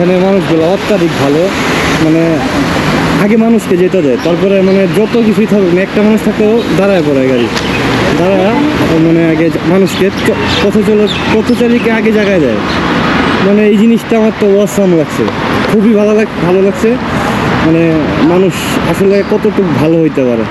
এখানে মানুষগুলো অত্যাধিক ভালো মানে আগে মানুষকে যেতে দেয় তারপরে মানে যত কিছুই থাকুক একটা মানুষ থাকলেও দাঁড়ায় পড়ে গাড়ি। দাঁড়ায় মানে আগে মানুষকে চ- পথচল পথচারীকে আগে জায়গায় দেয়। মানে এই জিনিসটা আমার তো অসাম লাগছে। খুবই ভালো লাগ ভালো লাগছে। মানে মানুষ আসলে কতটুকু ভালো হইতে পারে।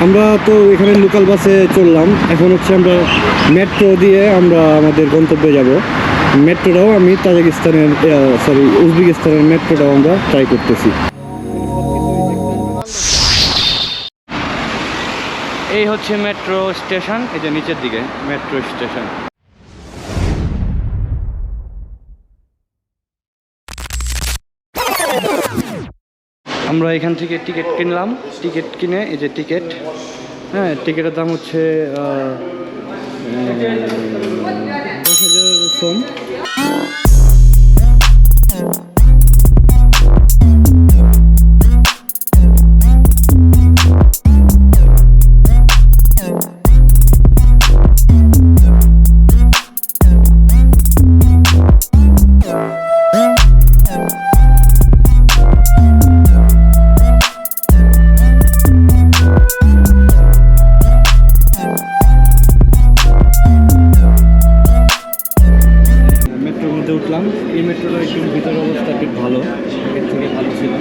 আমরা তো এখানে লোকাল বাসে চললাম। এখন হচ্ছে আমরা মেট্রো দিয়ে আমরা আমাদের গন্তব্যে যাব। মেট্রোটাও আমি তাজিকিস্তানের সরি উজবেকিস্তানের মেট্রোটাও আমরা ট্রাই করতেছি। এই হচ্ছে মেট্রো স্টেশন, এই যে নিচের দিকে, মেট্রো স্টেশন। আমরা এখান থেকে টিকিট কিনলাম। টিকিট কিনে, এই যে টিকিট হ্যাঁ টিকিটের দাম হচ্ছে Mm. উঠলাম এই মেট্রোটার একটু ভিতরের অবস্থা একটু ভালো, এর থেকে ভালো ছিল।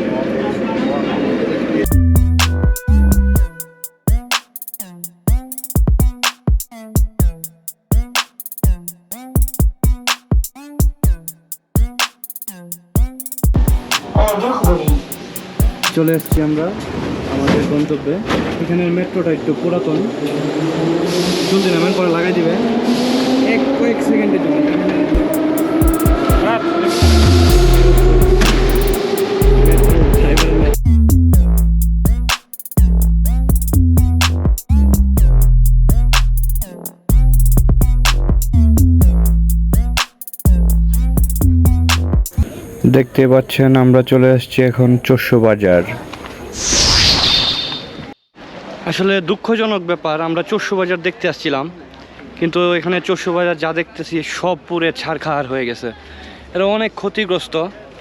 চলে এসেছি আমরা আমাদের গন্তব্যে। এখানের মেট্রোটা একটু পুরাতন। চলছে না পরে লাগাই দিবে। এক কয়েক সেকেন্ডের জন্য। দেখতে পাচ্ছেন, আমরা চলে আসছি এখন চস্য বাজার। আসলে দুঃখজনক ব্যাপার, আমরা চস্য বাজার দেখতে আসছিলাম, কিন্তু এখানে চস্য বাজার যা দেখতেছি সব পুরে ছাড়খাড় হয়ে গেছে। এটা অনেক ক্ষতিগ্রস্ত।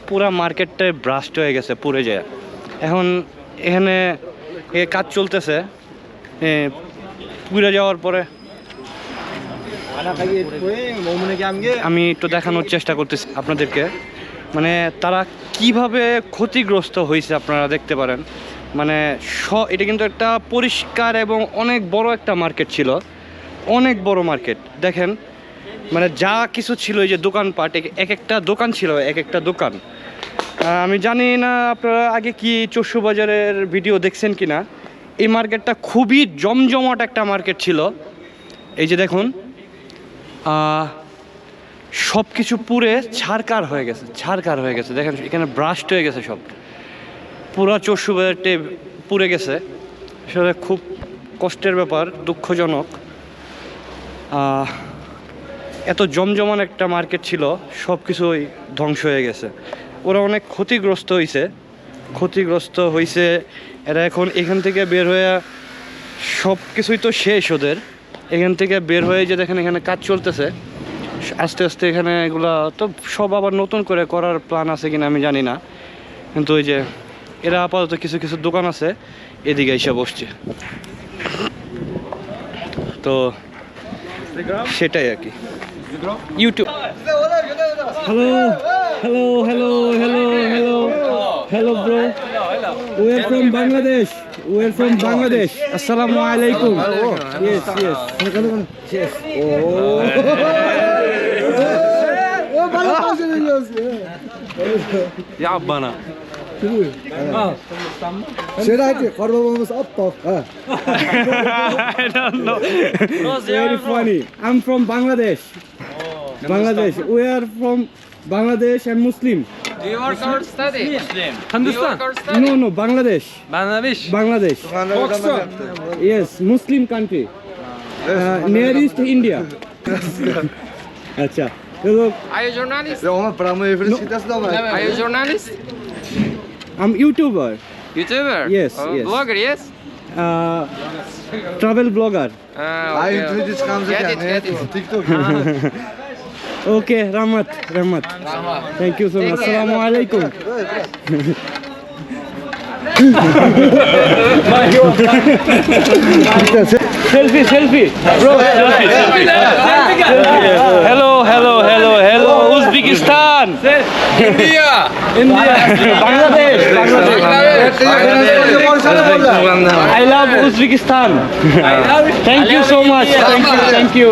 পুরা মার্কেটটাই ব্রাস্ট হয়ে গেছে পুরে যায়। এখন এখানে কাজ চলতেছে পুড়ে যাওয়ার পরে। আমি একটু দেখানোর চেষ্টা করতেছি আপনাদেরকে। মানে তারা কীভাবে ক্ষতিগ্রস্ত হয়েছে আপনারা দেখতে পারেন। মানে স, এটা কিন্তু একটা পরিষ্কার এবং অনেক বড় একটা মার্কেট ছিল। অনেক বড় মার্কেট। দেখেন মানে যা কিছু ছিল এই যে দোকানপাট, এক- এক একটা দোকান ছিল, এক একটা দোকান। আমি জানি না আপনারা আগে কি চস্যু বাজারের ভিডিও দেখছেন কি না এই মার্কেটটা খুবই জমজমাট একটা মার্কেট ছিল। এই যে দেখুন সব কিছু পুরে ছাড়কার হয়ে গেছে ছাড়কার হয়ে গেছে। দেখেন, এখানে ব্রাস্ট হয়ে গেছে সব। পুরা চস্যু বাজারটে পুড়ে গেছে। সেটা খুব কষ্টের ব্যাপার, দুঃখজনক। এত জমজমান একটা মার্কেট ছিল সব কিছুই ধ্বংস হয়ে গেছে। ওরা অনেক ক্ষতিগ্রস্ত হয়েছে ক্ষতিগ্রস্ত হয়েছে এরা এখন এখান থেকে বের হয়ে সব কিছুই তো শেষ ওদের। এখান থেকে বের হয়ে যে দেখেন এখানে কাজ চলতেছে। আস্তে আস্তে এখানে এগুলা তো সব আবার নতুন করে করার প্ল্যান আছে কিনা আমি জানি না। কিন্তু ওই যে এরা আপাতত কিছু কিছু দোকান আছে, এদিকে এসে বসছে। তো সেটাই আর কি। YouTube. Hello hello hello hello hello hello bro way Bangladesh Bangladesh আসসালামু আলাইকুম yes yes Bangladesh Bangladesh. We are from Bangladesh and Muslim. Do you work or study? Muslim. Study? No, no, Bangladesh. Bangladesh. Bangladesh. Yes, Muslim country. Uh, nearest India. আচ্ছা তো Are you journalist? Snoma. Are you journalist? I'm YouTuber, YouTuber? Yes, Oh, yes. Blogger, yes? uh, travel blogger. Ah, I okay. introduce comes Get it, get it. TikTok. okay Rahmat Rahmat thank you so much আসসালামু আলাইকুম selfie selfie bro selfie hello hello hello hello Uzbekistan India India Bangladesh I love Uzbekistan thank you so much thank you thank you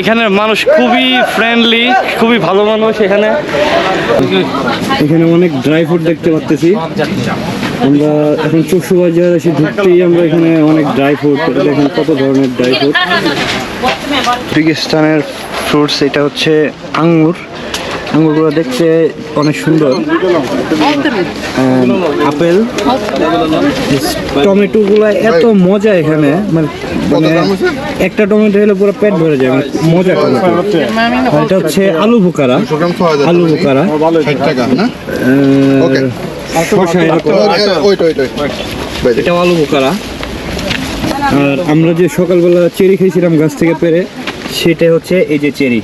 এখানের মানুষ খুবই friendly খুবই ভালো মানুষ এখানে। এখানে অনেক ড্রাই ফ্রুট দেখতে পাচ্তেছি আমরা এখন চক্ষু বাজার এসে ঢুকতেই আমরা এখানে অনেক ড্রাই ফ্রুট দেখেন কত ধরনের ড্রাই ফ্রুট পাকিস্তানের ফ্রুটস এটা হচ্ছে আঙ্গুর। আঙ্গুরগুলো দেখতে অনেক সুন্দর। আপেল। টমেটোগুলো এত মজা এখানে। মানে মানে একটা টমেটো হলে পুরো পেট ভরে যায় মানে মজা টমেটো। এটা হচ্ছে আলু বোকারা। আলু বোকারা। এটা আলু বোকারা। আর আমরা যে সকালবেলা চেরি খেয়েছিলাম গাছ থেকে পেরে সেটা হচ্ছে এই যে চেরি।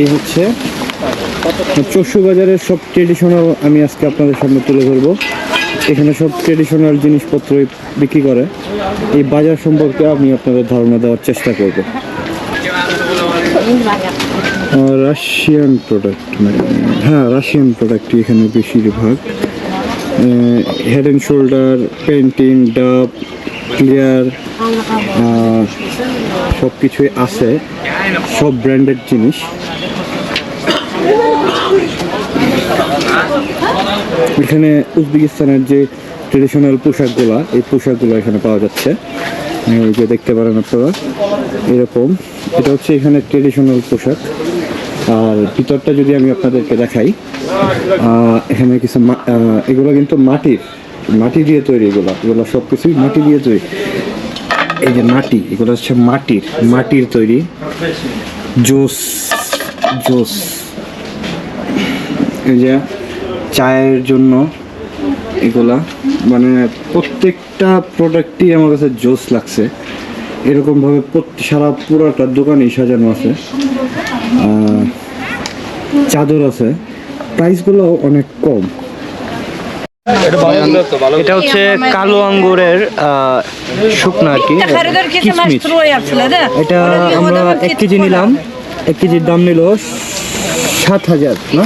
এই হচ্ছে চষু বাজারের সব ট্রেডিশনাল আমি আজকে আপনাদের সামনে তুলে ধরবো। এখানে সব ট্রেডিশনাল জিনিসপত্র বিক্রি করে। এই বাজার সম্পর্কে আমি আপনাদের ধারণা দেওয়ার চেষ্টা করব। রাশিয়ান প্রোডাক্ট হ্যাঁ রাশিয়ান প্রোডাক্ট এখানে বেশিরভাগ। Head and Shoulder Pantene Dove Clear সব কিছুই আছে, সব ব্র্যান্ডেড জিনিস। এখানে উজবেকিস্তানের যে ট্রেডিশনাল পোশাকগুলা, এই পোশাকগুলো এখানে পাওয়া যাচ্ছে। এই যে দেখতে পারেন আপনারা, এরকম। এটা হচ্ছে এখানে ট্রেডিশনাল পোশাক। আর ভিতরটা যদি আমি আপনাদেরকে দেখাই এখানে কিছু এগুলো কিন্তু মাটির। মাটি দিয়ে তৈরি এগুলো এগুলো সব কিছুই মাটি দিয়ে তৈরি। এই যে মাটি, এগুলো হচ্ছে মাটির মাটির তৈরি। জোস জোস। এই যে চায়ের জন্য এগুলা মানে প্রত্যেকটা প্রোডাক্টই আমার কাছে জোস লাগছে। এরকমভাবে সারা পুরোটা দোকানেই সাজানো আছে। চাদর আছে। প্রাইসগুলো অনেক কম। এটা হচ্ছে কালো আঙ্গুরের শুকনো আর কি. এটা আমরা এক কেজি নিলাম। এক কেজির দাম নিল সাত হাজার না?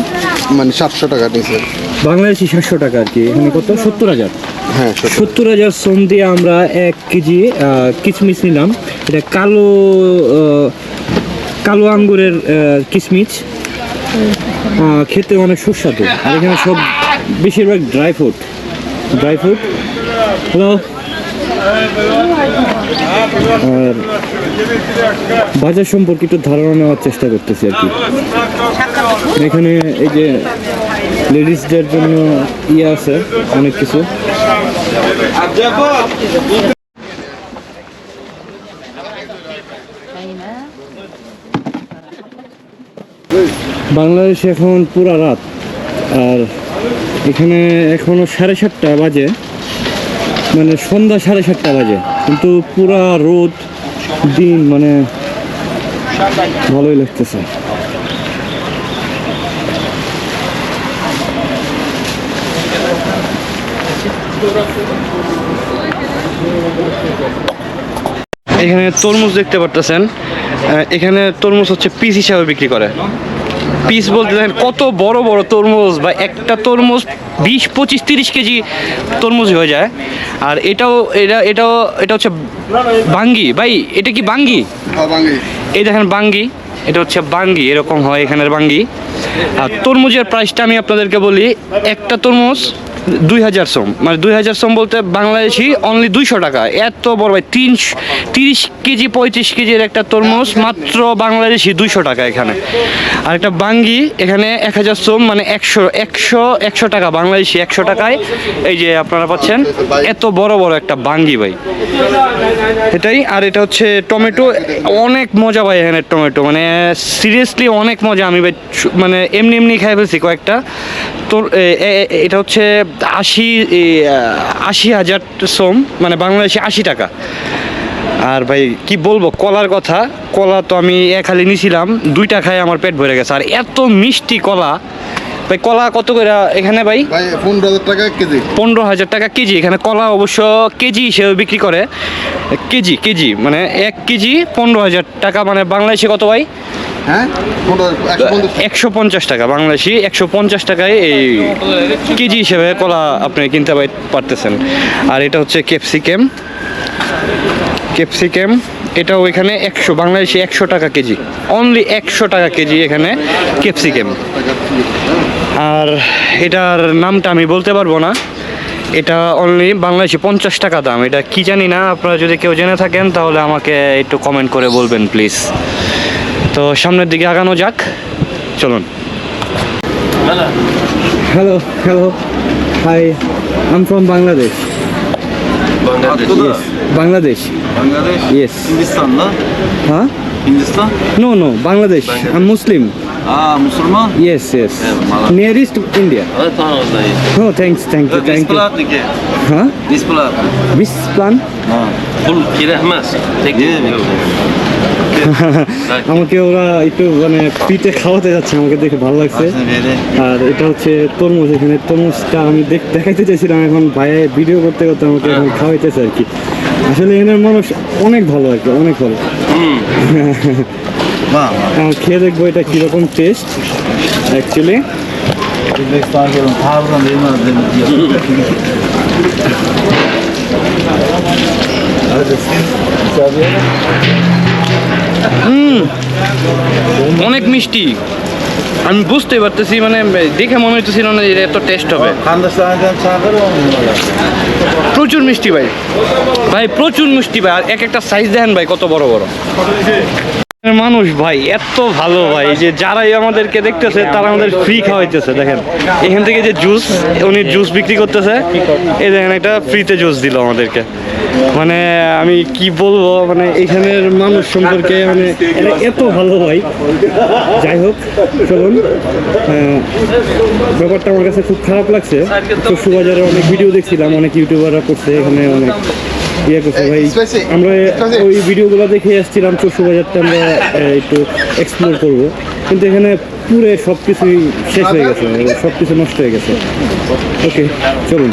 মানে সাতশো টাকা নিয়েছে বাংলাদেশি সাতশো টাকা আর কি এখানে কত? সত্তর হাজার? হ্যাঁ সত্তর। হাজার সোম দিয়ে আমরা এক কেজি আহ, কিশমিশ নিলাম। এটা কালো কালো আঙ্গুরের আহ, খেতে অনেক সুস্বাদু। আর এখানে সব বেশিরভাগ dry fruit dry fruit hello আর বাজার সম্পর্কে একটু ধারণা নেওয়ার চেষ্টা করতেছি আর কি। এখানে এই যে লেডিসদের জন্য ইয়ে আছে, অনেক কিছু। বাংলাদেশে এখন পুরা রাত, আর এখানে এখনও সাড়ে সাতটা বাজে। মানে সন্ধ্যা সাড়ে সাতটা বাজে। কিন্তু পুরা রোদ দিন মানে ভালোই লাগতেছে। এখানে তরমুজ দেখতে পারতেছেন। এখানে তরমুজ হচ্ছে পিস হিসাবে বিক্রি করে। পিস বলতে দেখেন কত বড় বড় তরমুজ বা একটা তরমুজ বিশ পঁচিশ তিরিশ কেজি তরমুজ হয়ে যায়। আর এটাও এটা এটাও এটা হচ্ছে বাঙ্গি। ভাই এটা কি বাঙ্গি? হ্যাঁ এই দেখেন বাঙ্গি এটা হচ্ছে বাঙ্গি এরকম হয় এখানের বাঙ্গি। আর তরমুজের প্রাইসটা আমি আপনাদেরকে বলি একটা তরমুজ দুই হাজার সোম মানে দুই হাজার সোম বলতে বাংলাদেশি অনলি দুইশো টাকা। এত বড় ভাই তিন তিরিশ কেজি, পঁয়ত্রিশ কেজির একটা তরমুজ মাত্র বাংলাদেশি দুইশো টাকা এখানে। আর একটা বাঙ্গি, এখানে এক হাজার সোম মানে একশো একশো একশো টাকা, বাংলাদেশি একশো টাকায়। এই যে আপনারা পাচ্ছেন, এত বড় বড় একটা বাঙ্গি ভাই। এটাই, আর এটা হচ্ছে টমেটো। অনেক মজা ভাই এখানে টমেটো। মানে সিরিয়াসলি অনেক মজা। আমি ভাই মানে এমনি এমনি খাই ফেলছি কয়েকটা। তো এ- এ- এটা হচ্ছে আশি আশি হাজার সোম মানে বাংলাদেশে আশি টাকা। আর ভাই, কি বলব, কলার কথা, কলা তো আমি এক হালি নিছিলাম, দুইটা খাই আমার পেট ভরে গেছে। আর এত মিষ্টি কলা ভাই কলা কত করে? এখানে ভাই? পনেরো হাজার টাকা কেজি। পনেরো হাজার টাকা কেজি। এখানে কলা অবশ্য কেজি হিসেবে বিক্রি করে। কেজি কেজি মানে এক কেজি পনেরো হাজার টাকা। মানে বাংলাদেশে কত ভাই? হ্যাঁ? একশো পঞ্চাশ টাকা। বাংলাদেশি। একশো পঞ্চাশ টাকায় এই কেজি হিসেবে কলা আপনি কিনতে পারতেছেন। আর এটা হচ্ছে ক্যাপসিকেম। ক্যাপসিকেম এটাও এখানে একশো বাংলাদেশি একশো টাকা কেজি। অনলি একশো টাকা কেজি এখানে ক্যাপসিকেম। আর এটার নামটা আমি বলতে পারব না। এটা অনলি বাংলাদেশে পঞ্চাশ টাকা দাম। এটা কি জানি না আপনারা যদি কেউ জেনে থাকেন তাহলে আমাকে একটু কমেন্ট করে বলবেন প্লিজ তো সামনের দিকে আগানো যাক। চলুন। Hello hello hi I'm from Bangladesh Bangladesh yes হ্যাঁ no no Bangladesh I'm Muslim Aa Müslüman? Yes, yes. Eyvallah. Nearest to India. Evet tamam dayı. Oh, thanks, thank you, thank you. Besplatnik je. Huh? Besplatnik. Which plan? Ha. Pul kirehmez. Tek Değil mi? আমাকে ওরা একটু মানে পিঠে খাওয়াতে যাচ্ছে আমাকে দেখে ভালো লাগছে আর এটা হচ্ছে তরমুজ এখানে তরমুজটা আমি দেখাইতে চাইছিলাম এখন ভাইয়ে ভিডিও করতে করতে আমাকে এখন খাওয়াইতেছে আর কি আসলে এখানের মানুষ অনেক ভালো আর কি অনেক ভালো খেয়ে দেখব এটা কীরকম টেস্ট অ্যাকচুয়ালি. অনেক মিষ্টি। আমি বুঝতে পারতেছি মানে দেখে মনে হইতেছিল না যে এটা এত টেস্ট হবে। প্রচুর মিষ্টি ভাই। ভাই প্রচুর মিষ্টি ভাই আর এক একটা সাইজ দেখেন ভাই কত বড় বড়। মানুষ ভাই, এত ভালো ভাই যে যারাই আমাদেরকে দেখতেছে, তারা আমাদের ফ্রি খাওয়াইতেছে, দেখেন। এখান থেকে যে জুস উনি জুস বিক্রি করতেছে, এই দেখেন, একটা ফ্রিতে জুস দিল আমাদেরকে। মানে আমি কি বলব মানে এখানের মানুষ সম্পর্কে মানে এত ভালো ভাই। যাই হোক, চলুন ব্যাপারটা আমার কাছে খুব খারাপ লাগছে। বাজারে অনেক ভিডিও দেখছিলাম, অনেক ইউটিউবাররা করছে, এখানে অনেক ইয়ে করছে ভাই। আমরা Spicy. ওই ভিডিওগুলো দেখে আসছিলাম চক্ষু বাজারটা আমরা একটু এক্সপ্লোর করব। কিন্তু এখানে পুরে সব কিছুই শেষ হয়ে গেছে সব কিছু নষ্ট হয়ে গেছে। ওকে চলুন।